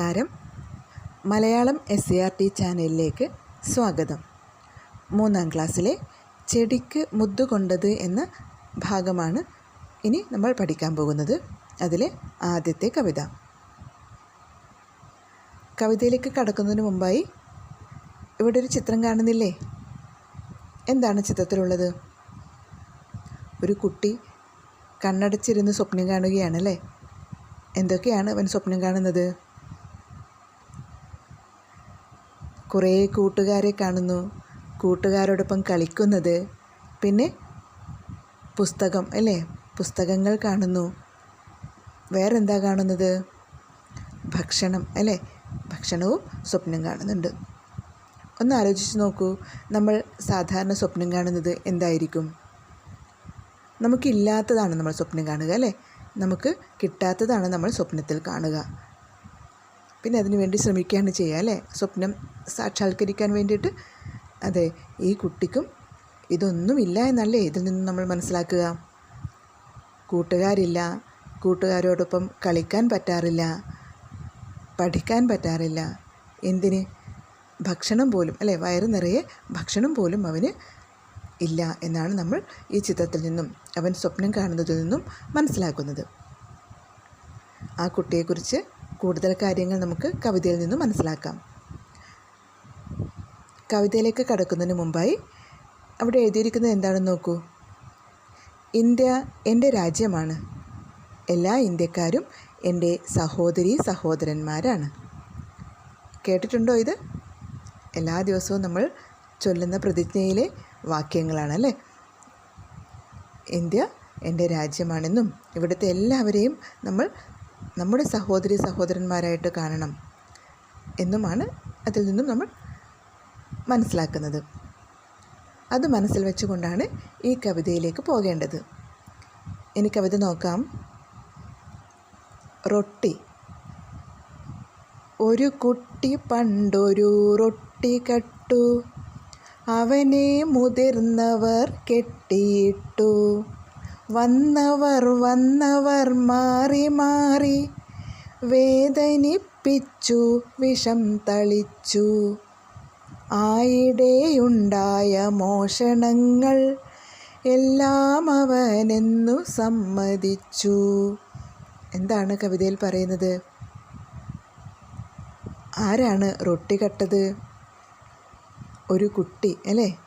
നമസ്കാരം. Malayalam S C R T ചാനലിലേക്ക് സ്വാഗതം. മൂന്നാം ക്ലാസ്സിലെ ചെടിക്ക് മുദ്ദു കൊണ്ടത് എന്ന ഭാഗമാണ് ഇനി നമ്മൾ പഠിക്കാൻ പോകുന്നത്. അതിലെ ആദ്യത്തെ കവിത. കവിതയിലേക്ക് കടക്കുന്നതിന് മുമ്പായി ഇവിടെ ഒരു ചിത്രം കാണുന്നില്ലേ? എന്താണ് ചിത്രത്തിലുള്ളത്? ഒരു കുട്ടി കണ്ണടച്ചിരുന്ന് സ്വപ്നം കാണുകയാണല്ലേ? എന്തൊക്കെയാണ് അവൻ സ്വപ്നം കാണുന്നത്? കുറേ കൂട്ടുകാരെ കാണുന്നു. കൂട്ടുകാരോടൊപ്പം കളിക്കുന്നത്. പിന്നെ പുസ്തകം അല്ലേ? പുസ്തകങ്ങൾ കാണുന്നു. വേറെന്താ കാണുന്നത്? ഭക്ഷണം അല്ലേ? ഭക്ഷണവും സ്വപ്നം കാണുന്നുണ്ട്. ഒന്ന് ആലോചിച്ച് നോക്കൂ. നമ്മൾ സാധാരണ സ്വപ്നം കാണുന്നത് എന്തായിരിക്കും? നമുക്കില്ലാത്തതാണ് നമ്മൾ സ്വപ്നം കാണുക അല്ലേ? നമുക്ക് കിട്ടാത്തതാണ് നമ്മൾ സ്വപ്നത്തിൽ കാണുക. പിന്നെ അതിനു വേണ്ടി ശ്രമിക്കുകയാണ് ചെയ്യുക അല്ലേ? സ്വപ്നം സാക്ഷാത്കരിക്കാൻ വേണ്ടിയിട്ട്. അതെ ഈ കുട്ടിക്കും ഇതൊന്നുമില്ല എന്നല്ലേ ഇതിൽ നിന്ന് നമ്മൾ മനസ്സിലാക്കുക? കൂട്ടുകാരില്ല കൂട്ടുകാരോടൊപ്പം കളിക്കാൻ പറ്റാറില്ല പഠിക്കാൻ പറ്റാറില്ല. എന്തിന്? ഭക്ഷണം പോലും അല്ലേ? വയറ് നിറയെ ഭക്ഷണം പോലും അവന് ഇല്ല എന്നാണ് നമ്മൾ ഈ ചിത്രത്തിൽ നിന്നും അവൻ സ്വപ്നം കാണുന്നതിൽ നിന്നും മനസ്സിലാക്കുന്നത്. ആ കുട്ടിയെക്കുറിച്ച് കൂടുതൽ കാര്യങ്ങൾ നമുക്ക് കവിതയിൽ നിന്നും മനസ്സിലാക്കാം. കവിതയിലേക്ക് കടക്കുന്നതിന് മുമ്പായി അവിടെ എഴുതിയിരിക്കുന്നത് എന്താണെന്ന് നോക്കൂ. ഇന്ത്യ എന്റെ രാജ്യമാണ്. എല്ലാ ഇന്ത്യക്കാരും എന്റെ സഹോദരി സഹോദരന്മാരാണ്. കേട്ടിട്ടുണ്ടോ ഇത്? എല്ലാ ദിവസവും നമ്മൾ ചൊല്ലുന്ന പ്രതിജ്ഞയിലെ വാക്യങ്ങളാണ് അല്ലേ? ഇന്ത്യ എന്റെ രാജ്യമാണെന്നും ഇവിടുത്തെ എല്ലാവരെയും നമ്മൾ നമ്മുടെ സഹോദരി സഹോദരന്മാരായിട്ട് കാണണം എന്നുമാണ് അതിൽ നിന്നും നമ്മൾ മനസ്സിലാക്കുന്നത്. അത് മനസ്സിൽ വെച്ചുകൊണ്ടാണ് ഈ കവിതയിലേക്ക് പോകേണ്ടത്. ഇനി കവിത നോക്കാം. റൊട്ടി. ഒരു കുട്ടി പണ്ടൊരു റൊട്ടി കട്ടു. അവനെ മുതിർന്നവർ കെട്ടിയിട്ടു. വന്നവർ വന്നവർ മാറി മാറി വേദനിപ്പിച്ചു വിഷം തളിച്ചു. ആയിടെയുണ്ടായ മോഷണങ്ങൾ എല്ലാം അവനെന്നു സമ്മതിച്ചു. എന്താണ് കവിതയിൽ പറയുന്നത്? ആരാണ് റൊട്ടി കട്ടത്? ഒരു കുട്ടി അല്ലേ?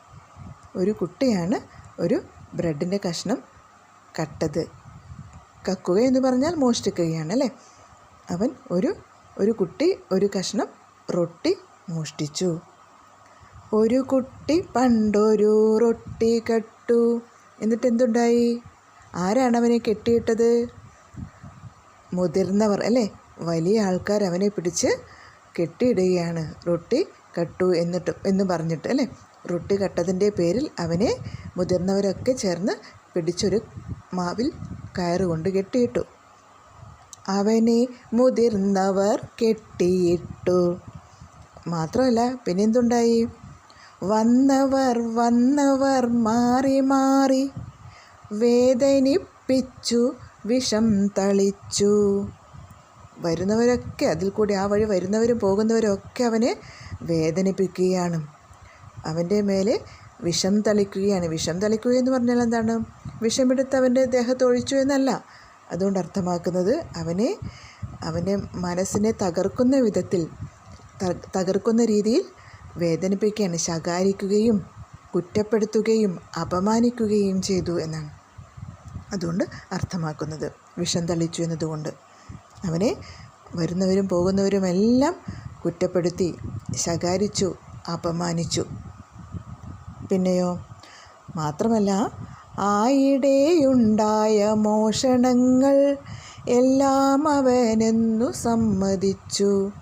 ഒരു കുട്ടിയാണ് ഒരു ബ്രെഡിന്റെ കഷ്ണം കട്ടത്. കക്കുക എന്ന് പറഞ്ഞാൽ മോഷ്ടിക്കുകയാണ് അല്ലേ? അവൻ ഒരു ഒരു കുട്ടി ഒരു കഷ്ണം റൊട്ടി മോഷ്ടിച്ചു. ഒരു കുട്ടി പണ്ടൊരു റൊട്ടി കട്ടു. എന്നിട്ട് എന്തുണ്ടായി? ആരാണ് അവനെ കെട്ടിയിട്ടത്? മുതിർന്നവർ അല്ലേ? വലിയ ആൾക്കാർ അവനെ പിടിച്ച് കെട്ടിയിടുകയാണ്. റൊട്ടി കട്ടു എന്നിട്ട് എന്ന് പറഞ്ഞിട്ട് അല്ലേ? റൊട്ടി കട്ടതിന്റെ പേരിൽ അവനെ മുതിർന്നവരൊക്കെ ചേർന്ന് പിടിച്ചൊരു മാവിൽ കയറുകൊണ്ട് കെട്ടിയിട്ടു. അവനെ മുതിർന്നവർ കെട്ടിയിട്ടു. മാത്രമല്ല പിന്നെന്തുണ്ടായി? വന്നവർ വന്നവർ മാറി മാറി വേദനിപ്പിച്ചു വിഷം തളിച്ചു. വരുന്നവരൊക്കെ അതിൽ കൂടി ആ വഴി വരുന്നവരും പോകുന്നവരും ഒക്കെ അവനെ വേദനിപ്പിക്കുകയാണ്. അവന്റെ മേലെ വിഷം തളിക്കുകയാണ്. വിഷം തളിക്കുക എന്ന് പറഞ്ഞാൽ എന്താണ്? വിഷമെടുത്ത് അവന്റെ ദേഹത്ത് ഒഴിച്ചു എന്നല്ല. അതുകൊണ്ട് അർത്ഥമാക്കുന്നത് അവനെ അവന്റെ മനസ്സിനെ തകർക്കുന്ന വിധത്തിൽ തകർക്കുന്ന രീതിയിൽ വേദനിപ്പിക്കുകയാണ്. ശകാരിക്കുകയും കുറ്റപ്പെടുത്തുകയും അപമാനിക്കുകയും ചെയ്തു എന്നാണ്. അതുകൊണ്ട് അർത്ഥമാക്കുന്നത് വിഷം തളിച്ചു എന്നതുകൊണ്ട്. അവനെ വരുന്നവരും പോകുന്നവരും എല്ലാം കുറ്റപ്പെടുത്തി ശകാരിച്ചു അപമാനിച്ചു. പിന്നെയോ? മാത്രമല്ല ആയിടെയുണ്ടായ മോഷണങ്ങൾ എല്ലാം അവനെന്നു സമ്മതിച്ചു.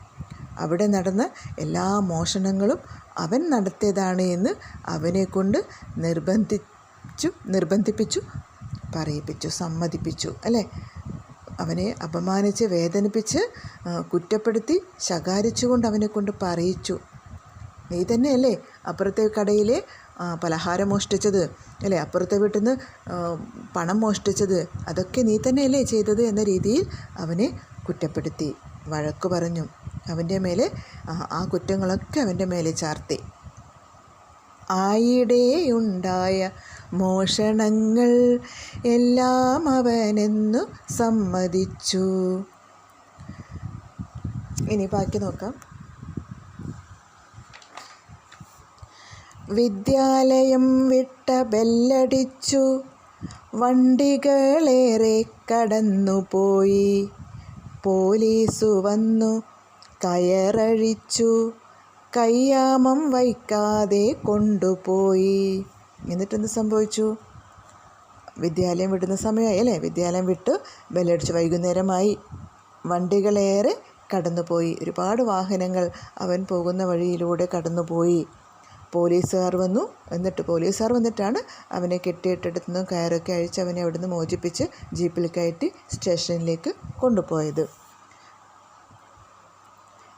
അവിടെ നടന്ന എല്ലാ മോഷണങ്ങളും അവൻ നടത്തിയതാണ് എന്ന് അവനെ കൊണ്ട് നിർബന്ധിച്ചു നിർബന്ധിപ്പിച്ചു പറയിപ്പിച്ചു സമ്മതിപ്പിച്ചു അല്ലേ? അവനെ അപമാനിച്ച് വേദനിപ്പിച്ച് കുറ്റപ്പെടുത്തി ശകാരിച്ചുകൊണ്ട് അവനെ കൊണ്ട് പറയിച്ചു. നീ തന്നെയല്ലേ അപ്പുറത്തെ കടയിലെ പലഹാരം മോഷ്ടിച്ചത്? അല്ലേ? അപ്പുറത്തെ വീട്ടിൽ നിന്ന് പണം മോഷ്ടിച്ചത് അതൊക്കെ നീ തന്നെയല്ലേ ചെയ്തത് എന്ന രീതിയിൽ അവനെ കുറ്റപ്പെടുത്തി. വഴക്ക് പറഞ്ഞു. അവന്റെ മേലെ ആ- കുറ്റങ്ങളൊക്കെ അവന്റെ മേലെ ചാർത്തി. ആയിടെയുണ്ടായ മോഷണങ്ങൾ എല്ലാം അവനെന്നു സമ്മതിച്ചു. ഇനി ബാക്കി നോക്കാം. വിദ്യാലയം വിട്ട ബെല്ലടിച്ചു. വണ്ടികളേറെ കടന്നുപോയി. പോലീസു വന്നു കയറഴിച്ചു. കയ്യാമം വയ്ക്കാതെ കൊണ്ടുപോയി. എന്നിട്ടെന്ത് സംഭവിച്ചു? വിദ്യാലയം വിടുന്ന സമയമായി അല്ലേ? വിദ്യാലയം വിട്ടു ബെല്ലടിച്ചു. വൈകുന്നേരമായി വണ്ടികളേറെ കടന്നുപോയി. ഒരുപാട് വാഹനങ്ങൾ അവൻ പോകുന്ന വഴിയിലൂടെ കടന്നുപോയി. പോലീസുകാർ വന്നു. എന്നിട്ട് പോലീസുകാർ വന്നിട്ടാണ് അവനെ കെട്ടിയിട്ടെടുത്തു നിന്ന് കയറൊക്കെ അഴിച്ച് അവനെ അവിടുന്ന് മോചിപ്പിച്ച് ജീപ്പിൽ കയറ്റി സ്റ്റേഷനിലേക്ക് കൊണ്ടുപോയത്.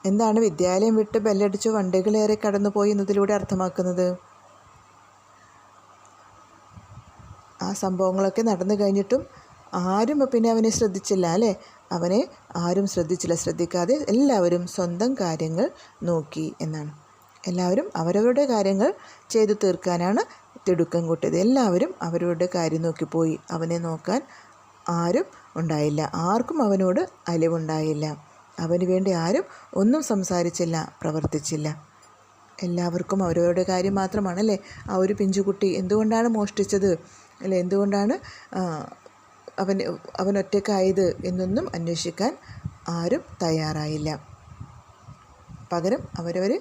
എന്താണ് വിദ്യാലയം വിട്ട് ബെല്ലടിച്ചു വണ്ടികളേറെ കടന്നുപോയി എന്നതിലൂടെ അർത്ഥമാക്കുന്നത്? ആ സംഭവങ്ങളൊക്കെ നടന്നു കഴിഞ്ഞിട്ടും ആരും പിന്നെ അവനെ ശ്രദ്ധിച്ചില്ല അല്ലേ? അവനെ ആരും ശ്രദ്ധിച്ചില്ല. ശ്രദ്ധിക്കാതെ എല്ലാവരും സ്വന്തം കാര്യങ്ങൾ നോക്കി എന്നാണ്. എല്ലാവരും അവരവരുടെ കാര്യങ്ങൾ ചെയ്തു തീർക്കാനാണ് തിടുക്കം കൂട്ടിയത്. എല്ലാവരും അവരവരുടെ കാര്യം നോക്കിപ്പോയി അവനെ നോക്കാൻ ആരും ഉണ്ടായില്ല. ആർക്കും അവനോട് അലിവുണ്ടായില്ല. അവന് വേണ്ടി ആരും ഒന്നും സംസാരിച്ചില്ല പ്രവർത്തിച്ചില്ല. എല്ലാവർക്കും അവരവരുടെ കാര്യം മാത്രമാണല്ലേ? ആ ഒരു പിഞ്ചുകുട്ടി എന്തുകൊണ്ടാണ് മോഷ്ടിച്ചത്? അല്ലെ? എന്തുകൊണ്ടാണ് അവൻ അവൻ ഒറ്റക്കായത് എന്നൊന്നും അന്വേഷിക്കാൻ ആരും തയ്യാറായില്ല. പകരം അവരവർ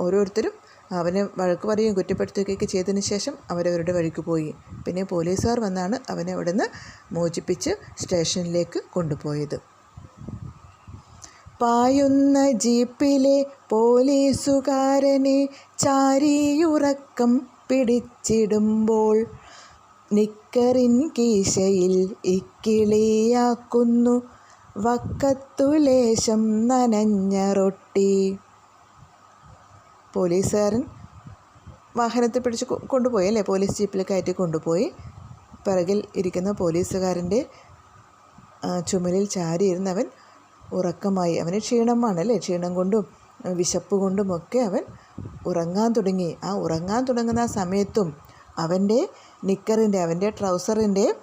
ഓരോരുത്തരും അവനെ വഴക്ക് പറയുകയും കുറ്റപ്പെടുത്തുകയൊക്കെ ചെയ്തതിന് ശേഷം അവരവരുടെ വഴിക്ക് പോയി. പിന്നെ പോലീസുകാർ വന്നാണ് അവനെ അവിടെ നിന്ന് മോചിപ്പിച്ച് സ്റ്റേഷനിലേക്ക് കൊണ്ടുപോയത്. പായുന്ന ജീപ്പിലെ പോലീസുകാരനെ ചാരിയുറക്കം പിടിച്ചിടുമ്പോൾ നിക്കറിൻ കീശയിൽ ഇക്കിളിയാക്കുന്നു വക്കത്തുലേശം നനഞ്ഞ റൊട്ടി. പോലീസുകാരൻ വാഹനത്തിൽ പിടിച്ച് കൊണ്ടുപോയി അല്ലേ? പോലീസ് ജീപ്പിൽ കയറ്റി കൊണ്ടുപോയി. പിറകിൽ ഇരിക്കുന്ന പോലീസുകാരന്റെ ചുമലിൽ ചാരിയിരുന്നവൻ ഉറക്കമായി. അവന് ക്ഷീണമാണ് അല്ലേ? ക്ഷീണം കൊണ്ടും വിശപ്പ് കൊണ്ടുമൊക്കെ അവൻ ഉറങ്ങാൻ തുടങ്ങി. ആ ഉറങ്ങാൻ തുടങ്ങുന്ന സമയത്തും അവന്റെ നിക്കറിന്റെ അവന്റെ ട്രൗസറിന്റെ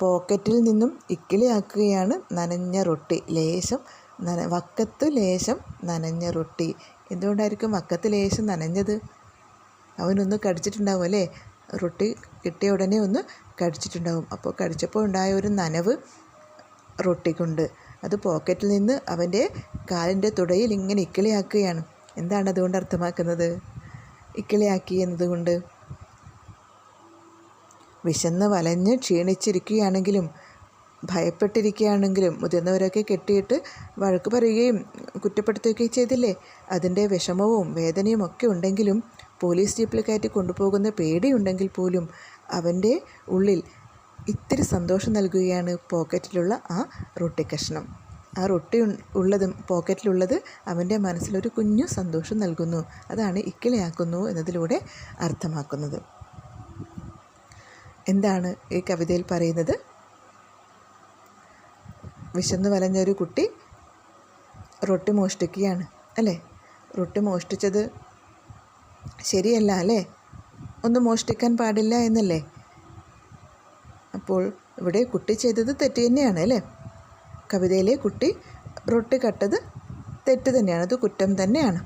പോക്കറ്റിൽ നിന്നും ഇക്കിളിയാക്കുകയാണ് നനഞ്ഞ റൊട്ടി. ലേശം നന വക്കത്ത് ലേശം നനഞ്ഞ റൊട്ടി. എന്തുകൊണ്ടായിരിക്കും വക്കത്ത് ലേശം നനഞ്ഞത്? അവനൊന്ന് കടിച്ചിട്ടുണ്ടാവും അല്ലേ? റൊട്ടി കിട്ടിയ ഉടനെ ഒന്ന് കടിച്ചിട്ടുണ്ടാവും. അപ്പോൾ കടിച്ചപ്പോൾ ഉണ്ടായ ഒരു നനവ് റൊട്ടിക്കുണ്ട്. അത് പോക്കറ്റിൽ നിന്ന് അവന്റെ കാലിന്റെ തുടയിൽ ഇങ്ങനെ ഇക്കിളിയാക്കുകയാണ്. എന്താണ് അതുകൊണ്ട് അർത്ഥമാക്കുന്നത്? ഇക്കിളിയാക്കി എന്നതുകൊണ്ട്. വിശന്ന് വലഞ്ഞ് ക്ഷീണിച്ചിരിക്കുകയാണെങ്കിലും ഭയപ്പെട്ടിരിക്കുകയാണെങ്കിലും മുതിർന്നവരൊക്കെ കെട്ടിയിട്ട് വഴക്ക് പറയുകയും കുറ്റപ്പെടുത്തുകയും ചെയ്തില്ലേ? അതിന്റെ വിഷമവും വേദനയും ഒക്കെ ഉണ്ടെങ്കിലും പോലീസ് ജീപ്പിൽ കയറ്റി കൊണ്ടുപോകുന്ന പേടിയുണ്ടെങ്കിൽ പോലും അവന്റെ ഉള്ളിൽ ഇത്തിരി സന്തോഷം നൽകുകയാണ് പോക്കറ്റിലുള്ള ആ റൊട്ടി കഷ്ണം. ആ റൊട്ടി ഉള്ളതും പോക്കറ്റിലുള്ളത് അവന്റെ മനസ്സിലൊരു കുഞ്ഞു സന്തോഷം നൽകുന്നു. അതാണ് ഇക്കിളിയാക്കുന്നു എന്നതിലൂടെ അർത്ഥമാക്കുന്നത്. എന്താണ് ഈ കവിതയിൽ പറയുന്നത്? വിശന്നു വലഞ്ഞൊരു കുട്ടി റൊട്ടി മോഷ്ടിക്കുകയാണ് അല്ലേ? റൊട്ടി മോഷ്ടിച്ചത് ശരിയല്ല അല്ലേ? ഒന്നും മോഷ്ടിക്കാൻ പാടില്ല എന്നല്ലേ? അപ്പോൾ ഇവിടെ കുട്ടി ചെയ്തത് തെറ്റ് തന്നെയാണ് അല്ലേ? കവിതയിലെ കുട്ടി റൊട്ടി കട്ടത് തെറ്റ് തന്നെയാണ് അത് കുറ്റം തന്നെയാണ്.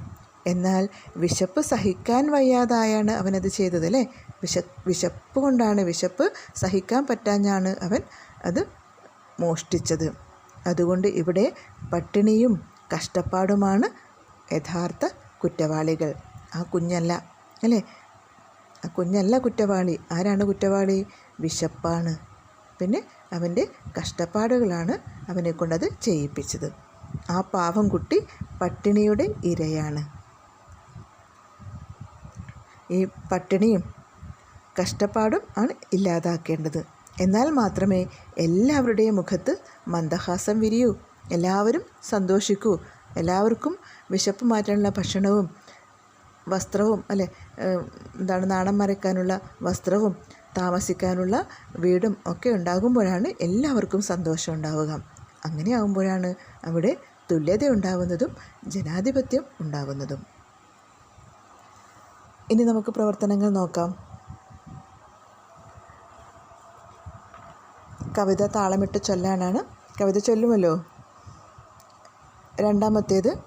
എന്നാൽ വിശപ്പ് സഹിക്കാൻ വയ്യാതായാണ് അവനത് ചെയ്തത് അല്ലേ? വിശ വിശപ്പ് കൊണ്ടാണ് വിശപ്പ് സഹിക്കാൻ പറ്റാഞ്ഞാണ് അവൻ അത് മോഷ്ടിച്ചത്. അതുകൊണ്ട് ഇവിടെ പട്ടിണിയും കഷ്ടപ്പാടുമാണ് യഥാർത്ഥ കുറ്റവാളികൾ. ആ കുഞ്ഞല്ല അല്ലേ? ആ കുഞ്ഞല്ല കുറ്റവാളി. ആരാണ് കുറ്റവാളി? വിശപ്പാണ്. പിന്നെ അവന്റെ കഷ്ടപ്പാടുകളാണ് അവനെ കൊണ്ടത് ചെയ്യിപ്പിച്ചത്. ആ പാവം കുട്ടി പട്ടിണിയുടെ ഇരയാണ്. ഈ പട്ടിണിയും കഷ്ടപ്പാടും ആണ് ഇല്ലാതാക്കേണ്ടത്. എന്നാൽ മാത്രമേ എല്ലാവരുടെയും മുഖത്ത് മന്ദഹാസം വിരിയൂ. എല്ലാവരും സന്തോഷിക്കൂ. എല്ലാവർക്കും വിശപ്പ് മാറ്റാനുള്ള ഭക്ഷണവും വസ്ത്രവും അല്ലെ എന്താണ് നാണം മറയ്ക്കാനുള്ള വസ്ത്രവും താമസിക്കാനുള്ള വീടും ഒക്കെ ഉണ്ടാകുമ്പോഴാണ് എല്ലാവർക്കും സന്തോഷം ഉണ്ടാവുക. അങ്ങനെ ആകുമ്പോഴാണ് അവിടെ തുല്യത ഉണ്ടാവുന്നതും ജനാധിപത്യം ഉണ്ടാകുന്നതും ഇനി നമുക്ക് പ്രവർത്തനങ്ങൾ നോക്കാം. കവിത താളമിട്ട് ചൊല്ലാനാണ് കവിത ചൊല്ലുമല്ലോ. രണ്ടാമത്തേത്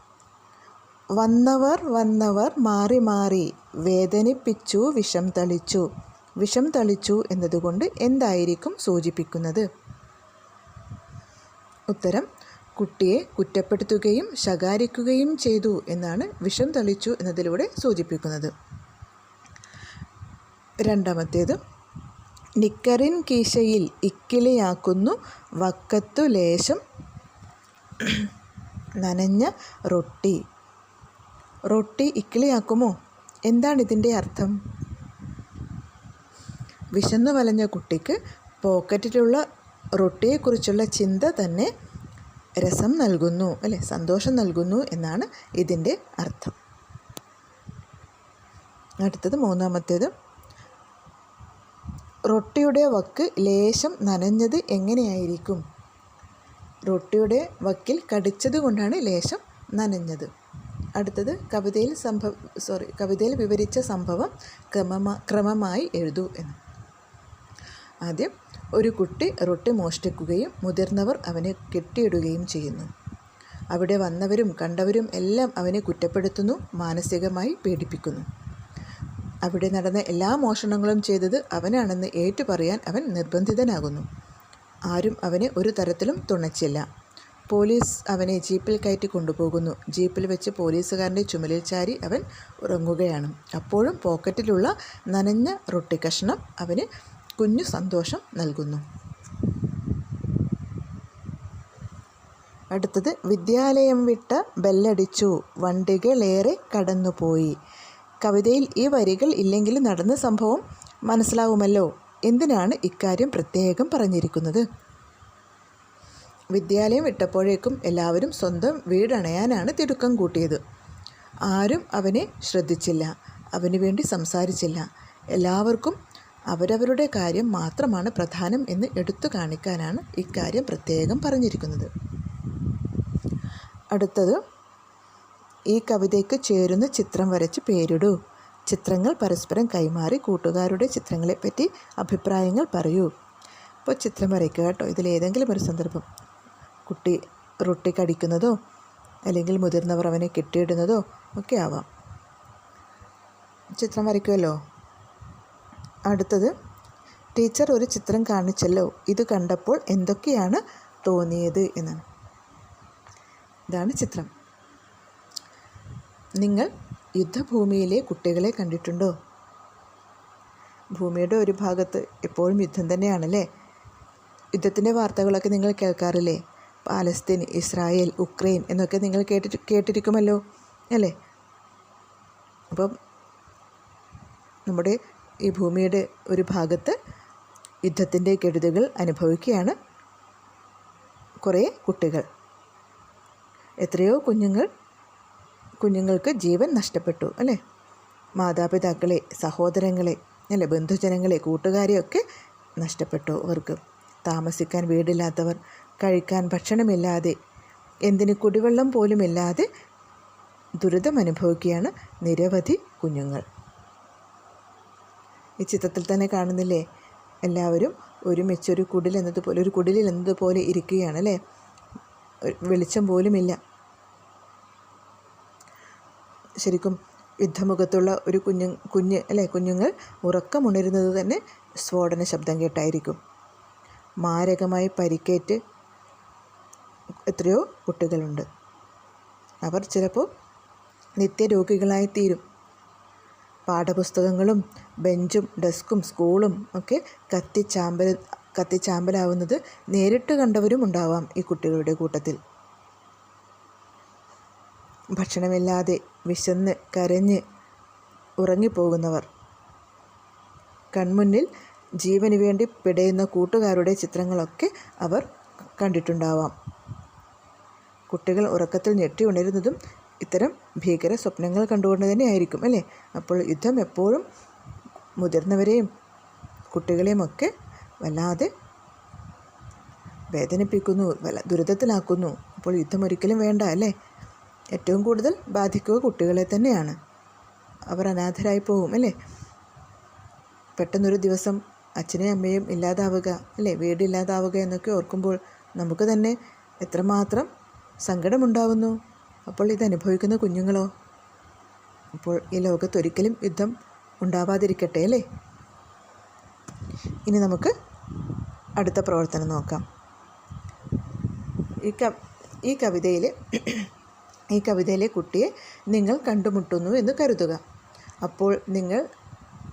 വന്നവർ വന്നവർ മാറി മാറി വേദനിപ്പിച്ചു വിഷം തളിച്ചു. വിഷം തളിച്ചു എന്നതുകൊണ്ട് എന്തായിരിക്കും സൂചിപ്പിക്കുന്നത്? ഉത്തരം കുട്ടിയെ കുറ്റപ്പെടുത്തുകയും ശകാരിക്കുകയും ചെയ്തു എന്നാണ് വിഷം തളിച്ചു എന്നതിലൂടെ സൂചിപ്പിക്കുന്നത്. രണ്ടാമത്തേത് നിക്കറിൻ കീശയിൽ ഇക്കിളിയാക്കുന്നു വക്കത്തു ലേശം നനഞ്ഞ റൊട്ടി. റൊട്ടി ഇക്കിളിയാക്കുമോ? എന്താണ് ഇതിന്റെ അർത്ഥം? വിശന്നു വലഞ്ഞ കുട്ടിക്ക് പോക്കറ്റിലുള്ള റൊട്ടിയെക്കുറിച്ചുള്ള ചിന്ത തന്നെ രസം നൽകുന്നു അല്ലെ? സന്തോഷം നൽകുന്നു എന്നാണ് ഇതിന്റെ അർത്ഥം. അടുത്തത് മൂന്നാമത്തേത് റൊട്ടിയുടെ വക്ക് ലേശം നനഞ്ഞത് എങ്ങനെയായിരിക്കും? റൊട്ടിയുടെ വക്കിൽ കടിച്ചത് കൊണ്ടാണ് ലേശം നനഞ്ഞത്. അടുത്തത് കവിതയിൽ സംഭവ സോറി കവിതയിൽ വിവരിച്ച സംഭവം ക്രമമാ ക്രമമായി എഴുതൂ എന്ന്. ആദ്യം ഒരു കുട്ടി റൊട്ടി മോഷ്ടിക്കുകയും മുതിർന്നവർ അവനെ കെട്ടിയിടുകയും ചെയ്യുന്നു. അവിടെ വന്നവരും കണ്ടവരും എല്ലാം അവനെ കുറ്റപ്പെടുത്തുന്നു മാനസികമായി പീഡിപ്പിക്കുന്നു. അവിടെ നടന്ന എല്ലാ മോഷണങ്ങളും ചെയ്തത് അവനാണെന്ന് ഏറ്റുപറയാൻ അവൻ നിർബന്ധിതനാകുന്നു. ആരും അവനെ ഒരു തരത്തിലും തുണച്ചില്ല. പോലീസ് അവനെ ജീപ്പിൽ കയറ്റി കൊണ്ടുപോകുന്നു. ജീപ്പിൽ വെച്ച് പോലീസുകാരന്റെ ചുമലിൽ ചാരി അവൻ ഉറങ്ങുകയാണ്. അപ്പോഴും പോക്കറ്റിലുള്ള നനഞ്ഞ റൊട്ടി കഷ്ണം അവന് കുഞ്ഞു സന്തോഷം നൽകുന്നു. അടുത്തത് വിദ്യാലയം വിട്ട ബെല്ലടിച്ചു. വണ്ടികളേറെ കടന്നുപോയി. കവിതയിൽ ഈ വരികൾ ഇല്ലെങ്കിൽ നടന്ന സംഭവം മനസ്സിലാവുമല്ലോ. എന്തിനാണ് ഇക്കാര്യം പ്രത്യേകം പറഞ്ഞിരിക്കുന്നത്? വിദ്യാലയം വിട്ടപ്പോഴേക്കും എല്ലാവരും സ്വന്തം വീടണയാനാണ് തിടുക്കം കൂട്ടിയത്. ആരും അവനെ ശ്രദ്ധിച്ചില്ല. അവന് വേണ്ടി സംസാരിച്ചില്ല. എല്ലാവർക്കും അവരവരുടെ കാര്യം മാത്രമാണ് പ്രധാനം എന്ന് എടുത്തു കാണിക്കാനാണ് ഇക്കാര്യം പ്രത്യേകം പറഞ്ഞിരിക്കുന്നത്. അടുത്തത് ഈ കവിതയ്ക്ക് ചേരുന്ന ചിത്രം വരച്ച് പേരിടൂ. ചിത്രങ്ങൾ പരസ്പരം കൈമാറി കൂട്ടുകാരുടെ ചിത്രങ്ങളെപ്പറ്റി അഭിപ്രായങ്ങൾ പറയൂ. അപ്പോൾ ചിത്രം വരയ്ക്കുക കേട്ടോ. ഇതിലേതെങ്കിലും ഒരു സന്ദർഭം. കുട്ടി റൊട്ടി കടിക്കുന്നതോ അല്ലെങ്കിൽ മുതിർന്നവർ അവനെ കെട്ടിയിടുന്നതോ ഒക്കെ ആവാം. ചിത്രം വരയ്ക്കുമല്ലോ അടുത്തത് ടീച്ചർ ഒരു ചിത്രം കാണിച്ചല്ലോ. ഇത് കണ്ടപ്പോൾ എന്തൊക്കെയാണ് തോന്നിയത് എന്നാണ്. ഇതാണ് ചിത്രം. നിങ്ങൾ യുദ്ധഭൂമിയിലെ കുട്ടികളെ കണ്ടിട്ടുണ്ടോ? ഭൂമിയുടെ ഒരു ഭാഗത്ത് എപ്പോഴും യുദ്ധം തന്നെയാണല്ലേ? യുദ്ധത്തിന്റെ വാർത്തകളൊക്കെ നിങ്ങൾ കേൾക്കാറില്ലേ? പാലസ്തീൻ ഇസ്രായേൽ ഉക്രൈൻ എന്നൊക്കെ നിങ്ങൾ കേട്ടിട്ട് കേട്ടിരിക്കുമല്ലോ അല്ലേ? അപ്പം നമ്മുടെ ഈ ഭൂമിയുടെ ഒരു ഭാഗത്ത് യുദ്ധത്തിന്റെ കെടുതികൾ അനുഭവിക്കുകയാണ് കുറേ കുട്ടികൾ. എത്രയോ കുഞ്ഞുങ്ങൾ കുഞ്ഞുങ്ങൾക്ക് ജീവൻ നഷ്ടപ്പെട്ടു അല്ലേ? മാതാപിതാക്കളെ സഹോദരങ്ങളെ അല്ലെ ബന്ധുജനങ്ങളെ കൂട്ടുകാരെയൊക്കെ നഷ്ടപ്പെട്ടു അവർക്ക്. താമസിക്കാൻ വീടില്ലാത്തവർ കഴിക്കാൻ ഭക്ഷണമില്ലാതെ എന്തിന് കുടിവെള്ളം പോലുമില്ലാതെ ദുരിതമനുഭവിക്കുകയാണ് നിരവധി കുഞ്ഞുങ്ങൾ. ഈ ചിത്രത്തിൽ തന്നെ കാണുന്നില്ലേ? എല്ലാവരും ഒരുമിച്ചൊരു കുടിൽ എന്നതുപോലെ ഒരു കുടിലിൽ എന്നതുപോലെ ഇരിക്കുകയാണ് അല്ലേ? വെളിച്ചം പോലുമില്ല. ശരിക്കും യുദ്ധമുഖത്തുള്ള ഒരു കുഞ്ഞു കുഞ്ഞ് അല്ലേ കുഞ്ഞുങ്ങൾ ഉറക്കമുണരുന്നത് തന്നെ സ്ഫോടന ശബ്ദം കേട്ടായിരിക്കും. മാരകമായി പരിക്കേറ്റ് എത്രയോ കുട്ടികളുണ്ട്. അവർ ചിലപ്പോൾ നിത്യരോഗികളായി തീരും. പാഠപുസ്തകങ്ങളും ബെഞ്ചും ഡെസ്കും സ്കൂളും ഒക്കെ കത്തിച്ചാമ്പൽ കത്തിച്ചാമ്പലാവുന്നത് നേരിട്ട് കണ്ടവരും ഉണ്ടാവാം ഈ കുട്ടികളുടെ കൂട്ടത്തിൽ. ഭക്ഷണമില്ലാതെ വിശന്ന് കരഞ്ഞ് ഉറങ്ങിപ്പോകുന്നവർ. കൺമുന്നിൽ ജീവന് വേണ്ടി പിടയുന്ന കൂട്ടുകാരുടെ ചിത്രങ്ങളൊക്കെ അവർ കണ്ടിട്ടുണ്ടാവാം. കുട്ടികൾ ഉറക്കത്തിൽ ഞെട്ടി ഉണരുന്നതും ഇത്തരം ഭീകര സ്വപ്നങ്ങൾ കണ്ടുകൊണ്ട് തന്നെയായിരിക്കും അല്ലേ? അപ്പോൾ യുദ്ധം എപ്പോഴും മുതിർന്നവരെയും കുട്ടികളെയും ഒക്കെ വല്ലാതെ വേദനിപ്പിക്കുന്നു വല്ല ദുരിതത്തിലാക്കുന്നു. അപ്പോൾ യുദ്ധം ഒരിക്കലും വേണ്ട അല്ലേ? ഏറ്റവും കൂടുതൽ ബാധിക്കുക കുട്ടികളെ തന്നെയാണ്. അവർ അനാഥരായി പോകും അല്ലേ? പെട്ടെന്നൊരു ദിവസം അച്ഛനെയും അമ്മയും ഇല്ലാതാവുക അല്ലേ? വീടില്ലാതാവുക എന്നൊക്കെ ഓർക്കുമ്പോൾ നമുക്ക് തന്നെ എത്രമാത്രം സങ്കടമുണ്ടാവുന്നു. അപ്പോൾ ഇത് അനുഭവിക്കുന്ന കുഞ്ഞുങ്ങളോ? അപ്പോൾ ഈ ലോകത്തൊരിക്കലും യുദ്ധം ഉണ്ടാവാതിരിക്കട്ടെ അല്ലേ? ഇനി നമുക്ക് അടുത്ത പ്രവർത്തനം നോക്കാം. ഈ ഈ കവിതയിൽ ഈ കവിതയിലെ കുട്ടിയെ നിങ്ങൾ കണ്ടുമുട്ടുന്നു എന്ന് കരുതുക. അപ്പോൾ നിങ്ങൾ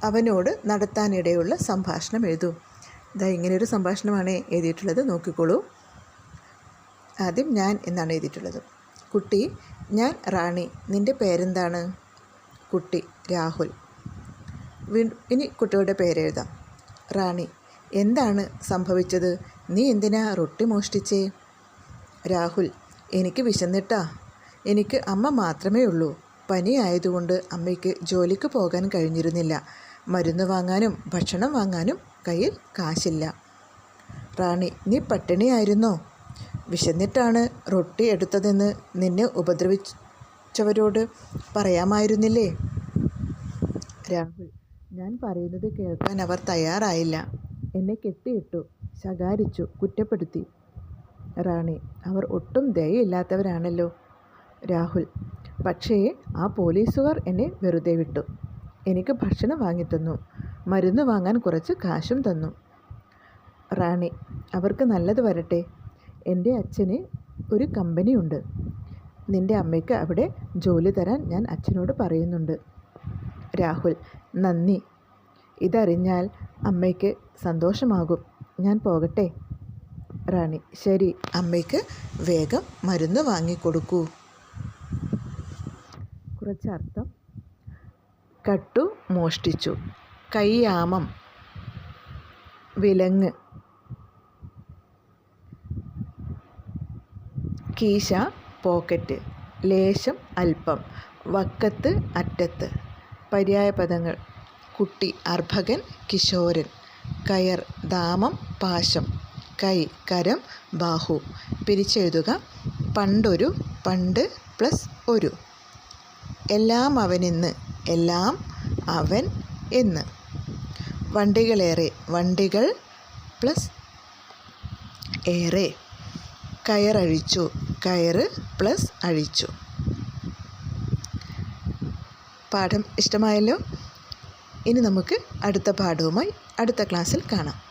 അവനോട് നടത്താനിടയുള്ള സംഭാഷണം എഴുതൂ. ഇതാ ഇങ്ങനെയൊരു സംഭാഷണമാണ് എഴുതിയിട്ടുള്ളത്. നോക്കിക്കോളൂ. ആദ്യം ഞാൻ എന്നാണ് എഴുതിയിട്ടുള്ളത്? കുട്ടി ഞാൻ റാണി. നിന്റെ പേരെന്താണ്? കുട്ടി രാഹുൽ. ഇനി കുട്ടിയുടെ പേരെഴുതാം റാണി എന്താണ് സംഭവിച്ചത്? നീ എന്തിനാ റൊട്ടി മോഷ്ടിച്ചേ? രാഹുൽ എനിക്ക് വിശന്നിട്ടാ. എനിക്ക് അമ്മ മാത്രമേ ഉള്ളൂ. പനിയായതുകൊണ്ട് അമ്മയ്ക്ക് ജോലിക്ക് പോകാൻ കഴിഞ്ഞിരുന്നില്ല. മരുന്ന് വാങ്ങാനും ഭക്ഷണം വാങ്ങാനും കയ്യിൽ കാശില്ല. റാണി നീ പട്ടിണിയായിരുന്നോ? വിശന്നിട്ടാണ് റൊട്ടി എടുത്തതെന്ന് നിന്നെ ഉപദ്രവിച്ചവരോട് പറയാമായിരുന്നില്ലേ? രാഹുൽ ഞാൻ പറയുന്നത് കേൾക്കാൻ അവർ തയ്യാറായില്ല. എന്നെ കെട്ടിയിട്ടു ശകാരിച്ചു കുറ്റപ്പെടുത്തി. റാണി അവർ ഒട്ടും ദയയില്ലാത്തവരാണല്ലോ. രാഹുൽ. പക്ഷേ ആ പോലീസുകാർ എന്നെ വെറുതെ വിട്ടു. എനിക്ക് ഭക്ഷണം വാങ്ങിത്തന്നു മരുന്ന് വാങ്ങാൻ കുറച്ച് കാശും തന്നു. റാണി അവർക്ക് നല്ലത് വരട്ടെ. എന്റെ അച്ഛന് ഒരു കമ്പനിയുണ്ട്. നിന്റെ അമ്മയ്ക്ക് അവിടെ ജോലി തരാൻ ഞാൻ അച്ഛനോട് പറയുന്നുണ്ട്. രാഹുൽ നന്ദി. ഇതറിഞ്ഞാൽ അമ്മയ്ക്ക് സന്തോഷമാകും. ഞാൻ പോകട്ടെ? റാണി ശരി. അമ്മയ്ക്ക് വേഗം മരുന്ന് വാങ്ങിക്കൊടുക്കൂ. കുറച്ച് അർത്ഥം കട്ടു മോഷ്ടിച്ചു. കയ്യാമം. വിലങ്ങ്. കീശ പോക്കറ്റ്. ലേശം അല്പം. വക്കത്ത് അറ്റത്ത്. പര്യായ പദങ്ങൾ. കുട്ടി അർഭകൻ കിശോരൻ. കയർ ദാമം പാശം. കൈ കരം ബാഹു. പിരിച്ചെഴുതുക. പണ്ടൊരു പണ്ട് പ്ലസ് ഒരു. എല്ലാം അവനിന്ന് എല്ലാം അവൻ എന്ന്. വണ്ടികളേറെ വണ്ടികൾ പ്ലസ് ഏറെ. കയറഴിച്ചു കയറ് പ്ലസ് അഴിച്ചു. പാഠം ഇഷ്ടമായല്ലോ? ഇനി നമുക്ക് അടുത്ത പാഠവുമായി അടുത്ത ക്ലാസ്സിൽ കാണാം.